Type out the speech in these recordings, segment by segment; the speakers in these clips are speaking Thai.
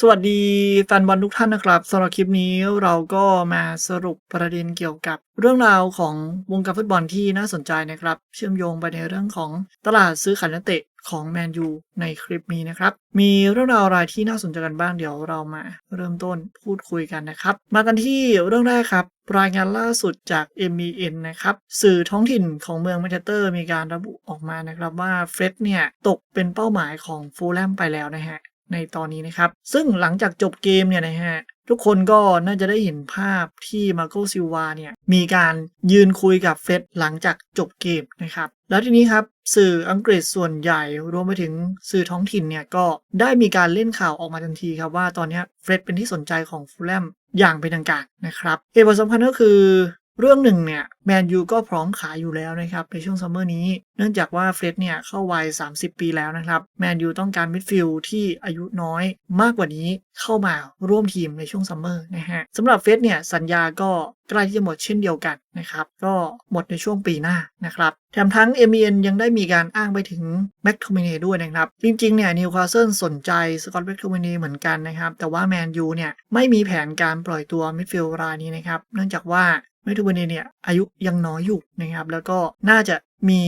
สวัสดีแฟนบอลทุกท่านนะครับสำหรับคลิปนี้เราก็มาสรุปประเด็นเกี่ยวกับ เรื่องราวของวงการฟุตบอลที่น่าสนใจนะครับ เชื่อมโยงไปในเรื่องของตลาดซื้อขายนักเตะของแมนยูในคลิปนี้นะครับ มีเรื่องราวอะไรที่น่าสนใจกันบ้างเดี๋ยวเรามาเริ่มต้นพูดคุยกันนะครับ มากันที่เรื่องแรกครับ รายงานล่าสุดจาก MEN นะครับ สื่อท้องถิ่นของเมืองแมนเชสเตอร์มีการระบุออกมานะครับว่าเฟร็ดเนี่ย ตกเป็นเป้าหมายของฟูลแลมไปแล้วนะฮะ ในตอนนี้นะครับ ซึ่งหลังจากจบเกมเนี่ยนะฮะทุกคนก็น่าจะได้เห็นภาพที่มาโกซิวาเนี่ยมีการยืนคุยกับเฟร็ดหลังจากจบเกมนะครับ แล้วทีนี้ครับสื่ออังกฤษส่วนใหญ่รวมไปถึงสื่อท้องถิ่นเนี่ยก็ได้มีการเล่นข่าวออกมาทันทีครับว่าตอนนี้เฟร็ดเป็นที่สนใจของฟูลแลมอย่างเป็นทางการนะครับเหตุผลสำคัญก็คือ เรื่องหนึ่งเนี่ยแมนยูก็พร้อมขายอยู่แล้วนะครับในช่วงซัมเมอร์นี้ เนื่องจากว่าเฟรดเนี่ยเข้าวัย 30 ปีแล้วนะครับแมนยูต้องการมิดฟิลด์ที่อายุน้อยมากกว่านี้เข้ามาร่วมทีมในช่วงซัมเมอร์นะฮะสำหรับเฟรดเนี่ยสัญญาก็ใกล้ที่จะหมดเช่นเดียวกันนะครับก็หมดในช่วงปีหน้านะครับแถมทั้ง m อ n ยังได้มีการอ้างไปถึงแม็กโทมิเนด้วยนะครับ จริงๆเนี่ยนิวคาสเซิลสนใจสกอตแม็กโทมิเนเหมือนกันนะครับ แต่ว่าแมนยูเนี่ยไม่มีแผนการปล่อยตัวมิดฟิลด์รายนี้นะครับ เนื่องจากว่า แมคทูเบเนเนี่ยอายุยังน้อยอยู่นะครับแล้วก็น่าจะมี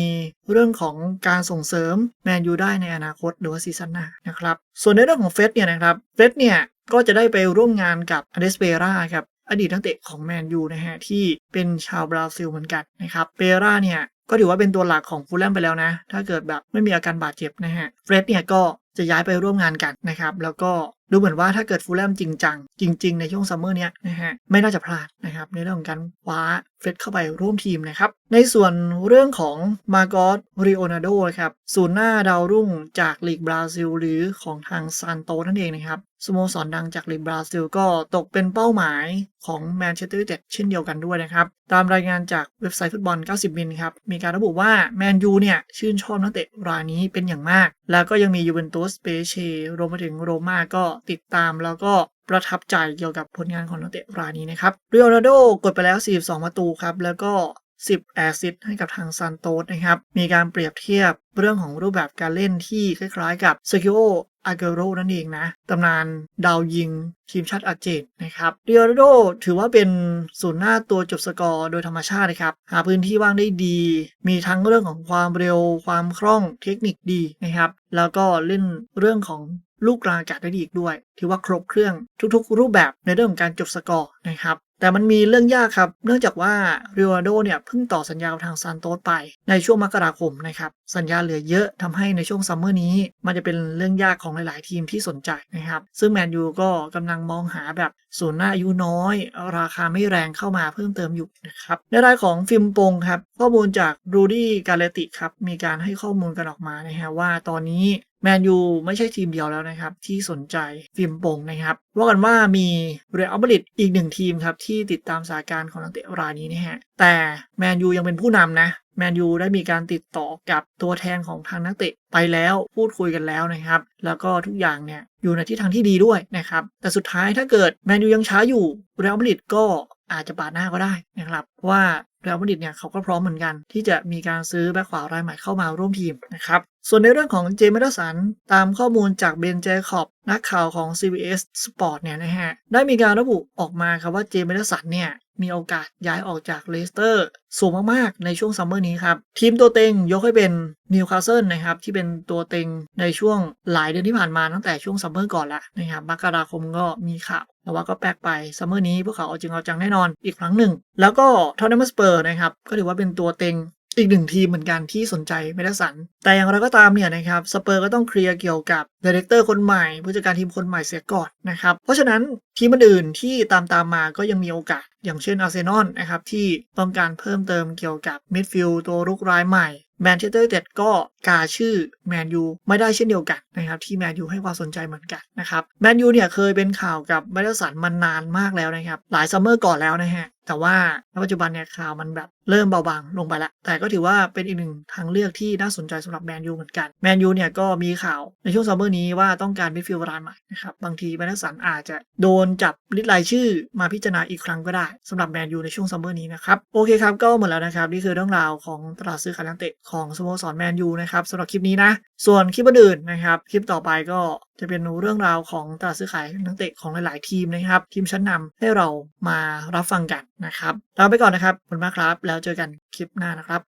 เรื่องของการส่งเสริมแมนยูได้ในอนาคตหรือว่าซีซั่นหน้านะครับส่วนในเรื่องของเฟสเนี่ยนะครับเฟสเนี่ยก็จะได้ไปร่วมงานกับอเดสเปราครับอดีตนักเตะของแมนยูนะฮะที่เป็นชาวบราซิลเหมือนกันนะครับเปราเนี่ยก็ถือว่าเป็นตัวหลักของฟูลแลมไปแล้วนะ ถ้าเกิดแบบไม่มีอาการบาดเจ็บนะฮะเฟรดเนี่ยก็จะย้ายไปร่วมงานกันนะครับ แล้วก็ ดูเหมือนว่าถ้าเกิดฟูลแลมจริงจัง จริง ๆ ในช่วงซัมเมอร์เนี้ยนะฮะไม่น่าจะพลาดนะครับในเรื่องของการคว้าเฟรดเข้าไปร่วมทีมนะครับ ในส่วนเรื่องของมาโกสริโอนาโดครับศูนย์หน้าดาวรุ่งจากลีกบราซิลหรือของทางซานโตนั่นเองนะครับสโมสรดังจากลีกบราซิลก็ตกเป็นเป้าหมายของแมนเชสเตอร์ยูไนเต็ดเช่นเดียวกันด้วยนะครับ ตามรายงานจากเว็บไซต์ฟุตบอล 90 มิลครับ มีการระบุว่าแมนยูเนี่ย ชื่นชอบนักเตะรายนี้เป็นอย่างมาก แล้วก็ยังมียูเวนตุสเปเชรวมไปถึงโรม่าก็ติดตามแล้วก็ประทับใจเกี่ยวกับผลงานของนักเตะรายนี้นะครับเรียลนาโดกดไปแล้ว 42 ประตูครับ แล้วก็ 10 แอซิสให้กับทางซานโตสนะครับ มีการเปรียบเทียบเรื่องของรูปแบบการเล่นที่คล้ายๆ กับเซคิโออาเกโรนั่นเองนะ ตำนานดาวยิงทีมชาติอาเจนนะครับเดียร์โดถือว่าเป็นศูนย์หน้าตัวจบสกอร์โดยธรรมชาตินะครับ หาพื้นที่ว่างได้ดี มีทั้งเรื่องของความเร็วความคล่องเทคนิคดีนะครับ แล้วก็เล่นเรื่องของ ลูกกลางอากาศได้ดีอีกด้วย ถือว่าครบเครื่องทุกๆ รูปแบบในเรื่องของการจบสกอร์นะครับแต่มันมีเรื่องยากครับ เนื่องจากว่าเรอัลโดเนี่ยเพิ่งต่อสัญญาทางซานโตสไปในช่วงมกราคมนะครับ สัญญาเหลือเยอะทำให้ในช่วงซัมเมอร์นี้ มันจะเป็นเรื่องยากของหลาย ๆ ทีมที่สนใจนะครับ ซึ่งแมนยูก็กำลังมองหาแบบ ศูนหน้าอายุน้อย ราคาไม่แรงเข้ามาเพิ่มเติมอยู่นะครับในรายของฟิล์มปงครับ ข้อมูลจากรูดี้กาเลติครับ มีการให้ข้อมูลกันออกมานะฮะว่าตอนนี้แมนยูไม่ใช่ทีมเดียวแล้วนะครับ ที่สนใจฟิล์มปงนะครับว่ากันว่ามีเรอัลมาดริดอีกหนึ่งทีมครับ ที่ติดตามสถานการณ์ของนักเตะรายนี้นะฮะแต่แมนยูยังเป็นผู้นำนะ แมนยูได้มีการติดต่อกับตัวแทนของทางนักเตะไปแล้วพูดคุยกันแล้วนะครับ แล้วก็ทุกอย่างเนี่ยอยู่ในทิศทางที่ดีด้วยนะครับ แต่สุดท้ายถ้าเกิดแมนยูยังช้าอยู่เรอัลมาดริดก็อาจจะปาดหน้าก็ได้นะครับว่าเรอัลมาดริดเนี่ยเขาก็พร้อมเหมือนกัน ที่จะมีการซื้อแบ็คขวารายใหม่เข้ามาร่วมทีมนะครับส่วนในเรื่องของเจมส์สันตามข้อมูลจากเบนเจคอบนักข่าวของ CBS Sport เนี่ยนะฮะได้มีการระบุออกมาครับว่าเจมส์สันเนี่ย มีโอกาสย้ายออกจากเลสเตอร์สูงมากๆ ในช่วงซัมเมอร์นี้ครับ ทีมตัวเต็งยกให้เป็นนิวคาสเซิลนะครับ ที่เป็นตัวเต็งในช่วงหลายเดือนที่ผ่านมาตั้งแต่ช่วงซัมเมอร์ก่อนละนะครับมกราคมก็มีข่าวแต่ว่าก็แปลกไปซัมเมอร์นี้พวกเขาเอาจริงเอาจังแน่นอนอีกครั้งหนึ่ง แล้วก็ทอนเนมสเปอร์นะครับ ก็ถือว่าเป็นตัวเต็ง อีกหนึ่งทีมเหมือนกันที่สนใจเมดสัน แต่อย่างไรก็ตามเนี่ยนะครับสเปอร์ก็ต้องเคลียร์เกี่ยวกับดีเรคเตอร์คนใหม่ ผู้จัดการทีมคนใหม่เสียก่อนนะครับ เพราะฉะนั้นทีมอื่นที่ตามตามมาก็ยังมีโอกาส อย่างเช่นอาร์เซนอลนะครับที่ต้องการเพิ่มเติมเกี่ยวกับมิดฟิลด์ตัวรุกรายใหม่แมนเชสเตอร์ยูไนเต็ดก็กาชื่อแมนยูไม่ได้เช่นเดียวกันนะครับที่แมนยูให้ความสนใจเหมือนกันนะครับแมนยูเนี่ยเคยเป็นข่าวกับเมดัสันมานานมากแล้วนะครับหลายซัมเมอร์ก่อนแล้วนะฮะ แต่ว่าในปัจจุบันเนี่ยข่าวมันแบบเริ่มเบาบางลงไปแล้วแต่ก็ถือว่าเป็นอีกหนึ่งทางเลือกที่น่าสนใจสำหรับแมนยูเหมือนกัน แมนยูเนี่ยก็มีข่าวในช่วงซัมเมอร์นี้ว่าต้องการมิดฟิลด์รายใหม่นะครับ บางทีแมนสันอาจจะโดนจับลิสต์รายชื่อมาพิจารณาอีกครั้งก็ได้สำหรับแมนยูในช่วงซัมเมอร์นี้นะครับ โอเคครับ ก็หมดแล้วนะครับ นี่คือเรื่องราวของตลาดซื้อขายนักเตะของสโมสรแมนยูนะครับสำหรับคลิปนี้นะ ส่วนคลิปอื่นนะครับ คลิปต่อไปก็ จะเป็นเรื่องราวของตลาดซื้อขายนักเตะของหลาย ๆ ทีมนะครับ ทีมชั้นนำให้เรามารับฟังกันนะครับลาไปก่อนนะครับขอบคุณมากครับ แล้วเจอกันคลิปหน้านะครับ